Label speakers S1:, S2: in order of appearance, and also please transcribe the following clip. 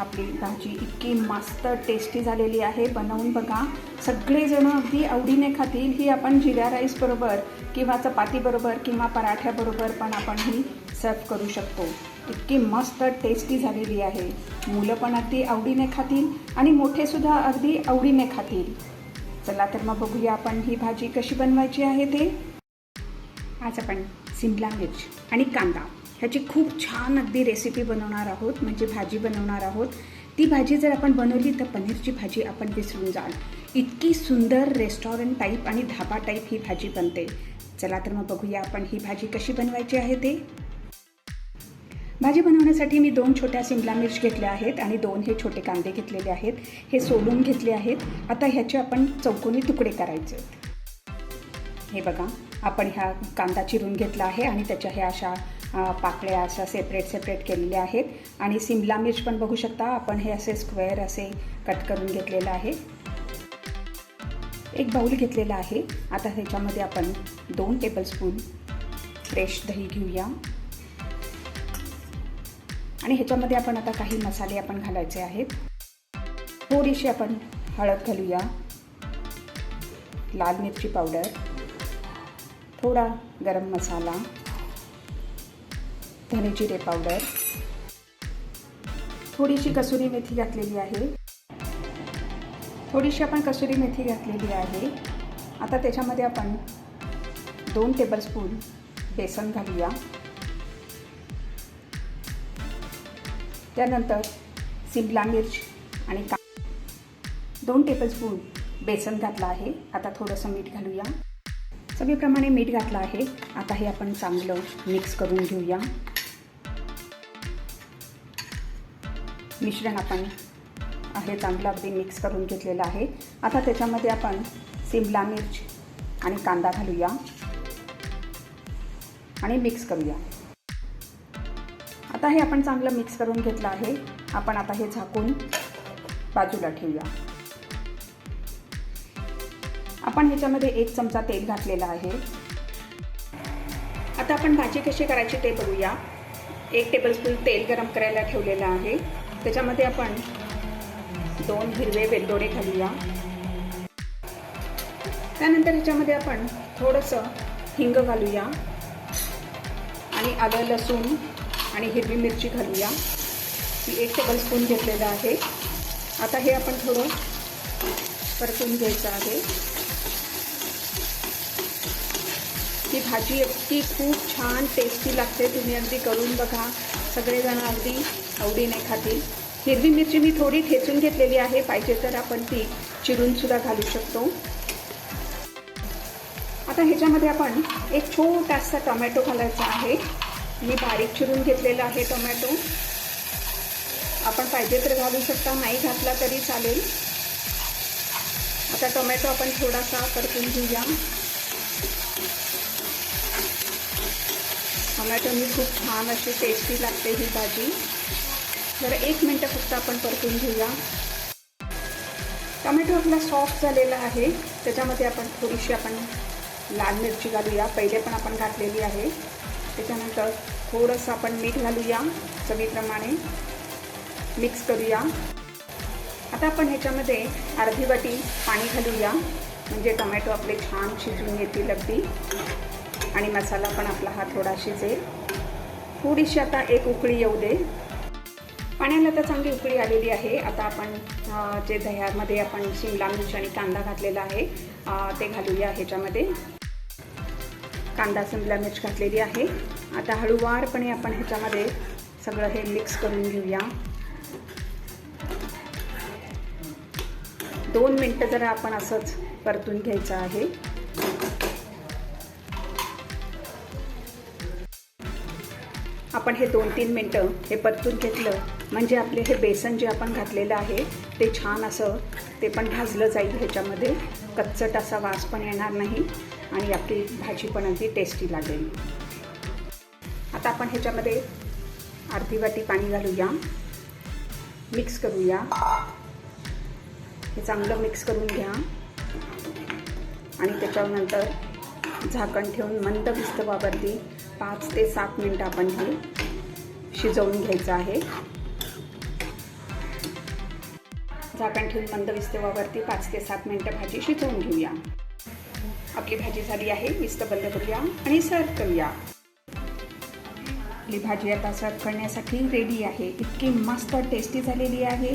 S1: आपली भाजी इतकी मस्त टेस्टी झालेली आहे. बनवून बघा. सगळेजणं अगदी आवडीने खातील. ही आपण जिरा राईसबरोबर किंवा चपातीबरोबर किंवा पराठ्याबरोबर पण आपण ही सर्व करू शकतो. इतकी मस्त टेस्टी झालेली आहे. मुलं पण अगदी आवडीने खातील आणि मोठेसुद्धा अगदी आवडीने खातील. चला तर मग बघूया आपण ही भाजी कशी बनवायची आहे ते. आज आपण सिमला मिर्च आणि कांदा ह्याची खूप छान अगदी रेसिपी बनवणार आहोत म्हणजे भाजी बनवणार आहोत. ती भाजी जर आपण बनवली तर पनीरची भाजी आपण विसरून जाल. इतकी सुंदर रेस्टॉरंट टाईप आणि धाबा टाईप ही भाजी बनते. चला तर मग बघूया आपण ही भाजी कशी बनवायची आहे ते. भाजी बनवण्यासाठी मी दोन छोट्या सिमला मिर्च घेतल्या आहेत आणि दोन हे छोटे कांदे घेतलेले आहेत. हे सोलून घेतले आहेत. आता ह्याचे आपण चौकोनी तुकडे करायचे हे बघा आपण ह्या कांदा चिरून घेतला आहे आणि त्याच्या ह्या अशा पाकळ्या अशा सेपरेट सेपरेट केलेल्या आहेत. आणि सिमला मिर्च पण बघू शकता. आपण हे असे स्क्वेअर असे कट करून घेतलेलं आहे. एक बाऊल घेतलेला आहे. आता ह्याच्यामध्ये आपण दोन टेबलस्पून फ्रेश दही घेऊया. आणि ह्याच्यामध्ये आपण आता काही मसाले आपण घालायचे आहेत. थोडीशी आपण हळद घालूया. लाल मिरची पावडर. थोडा गरम मसाला. धने जिरे पावडर थोडीशी कसुरी मेथी घातलेली आहे. थोडीशी आपण कसुरी मेथी घातलेली आहे. आता त्याच्यामध्ये आपण दोन टेबलस्पून बेसन घालूया. त्यानंतर सिमला मिर्च आणि का दोन टेबलस्पून बेसन घातलं आहे. आता थोडंसं मीठ घालूया. सगळीप्रमाणे मीठ घातलं आहे. आता हे आपण चांगलं मिक्स करून घेऊया. मिश्रण आपण हे चांगलं अगदी मिक्स करून घेतलेलं आहे. आता त्याच्यामध्ये आपण सिमला मिर्च आणि कांदा घालूया आणि मिक्स करूया. आता हे आपण चांगलं मिक्स करून घेतलं आहे. आपण आता हे झाकून बाजूला ठेवूया. आपण ह्याच्यामध्ये एक चमचा तेल घातलेला आहे. आता आपण भाजी कशी करायची ते बघूया. एक टेबलस्पून तेल गरम करायला ठेवलेलं आहे. त्याच्यामध्ये आपण दोन हिरवे वेलदोडे घालूया. त्यानंतर ह्याच्यामध्ये आपण थोडंसं हिंग घालूया. आणि आलं लसूण आणि हिरवी मिरची घालूया. ही एक टेबलस्पून घेतलेलं आहे. आता हे आपण थोडं परतून घ्यायचं आहे. ही भाजी इतकी खूप छान टेस्टी लागते. तुम्ही अगदी करून बघा. सगळेजण अगदी आवडीने खातील. हिरवी मिरची मी थोडी ठेचून घेतलेली आहे. पाहिजे तर आपण ती चिरूनसुद्धा घालू शकतो. आता ह्याच्यामध्ये आपण एक छोटासा टोमॅटो घालायचा आहे. मी बारीक चिरून घेतलेला आहे टोमॅटो. आपण पाहिजे तर घालू शकता नाही घातला तरी चालेल. आता टोमॅटो आपण थोडासा परतून घेऊया. टोमॅटोनी खूप छान अशी टेस्टी लागते ही भाजी. जरा एक मिनटं फक्त आपण परतून घेऊया. टोमॅटो आपला सॉफ्ट झालेला आहे. त्याच्यामध्ये आपण थोडीशी आपण लाल मिरची घालूया. पहिले पण आपण घातलेली आहे. त्याच्यानंतर थोडंसं आपण मीठ घालूया चवीप्रमाणे. मिक्स करूया. आता आपण ह्याच्यामध्ये अर्धी वाटी पाणी घालूया. म्हणजे टोमॅटो आपले छान शिजून येतील अगदी. आणि मसाला पण आपला हा थोडा शिजेल थोडीशी आता एक उकळी येऊ दे. पाण्याला आता चांगली उकळी आलेली आहे. आता आपण जे दह्यामध्ये आपण शिमला मिरची आणि कांदा घातलेला आहे ते घालूया ह्याच्यामध्ये. कांदा शिमला मिर्च घातलेली आहे. आता हळूवारपणे आपण ह्याच्यामध्ये सगळं हे मिक्स करून घेऊया. दोन मिनटं जरा आपण असंच परतून घ्यायचं आहे. आपण हे दोन तीन मिनटं हे परतून घेतलं म्हणजे आपले हे बेसन जे आपण घातलेलं आहे ते छान असं ते पण भाजलं जाईल ह्याच्यामध्ये. कच्चट असा वास पण येणार नाही आणि आपली भाजी पण अगदी टेस्टी लागेल. आता आपण ह्याच्यामध्ये अर्धी वाटी पाणी घालूया. मिक्स करूया. हे चांगलं मिक्स करून घ्या. आणि त्याच्यानंतर झाकण ठेवून मंद विस्तवावरती पाच ते सात मिनटं आपण हे शिजवून घ्यायचं आहे. झाकण ठेवून मंद विस्तवावरती पाच ते सात मिनटं भाजी शिजवून घेऊया. आपली भाजी झाली आहे विस्त बंद करूया आणि सर्व करूया. आपली भाजी आता सर्व करण्यासाठी रेडी आहे. इतकी मस्त टेस्टी झालेली आहे.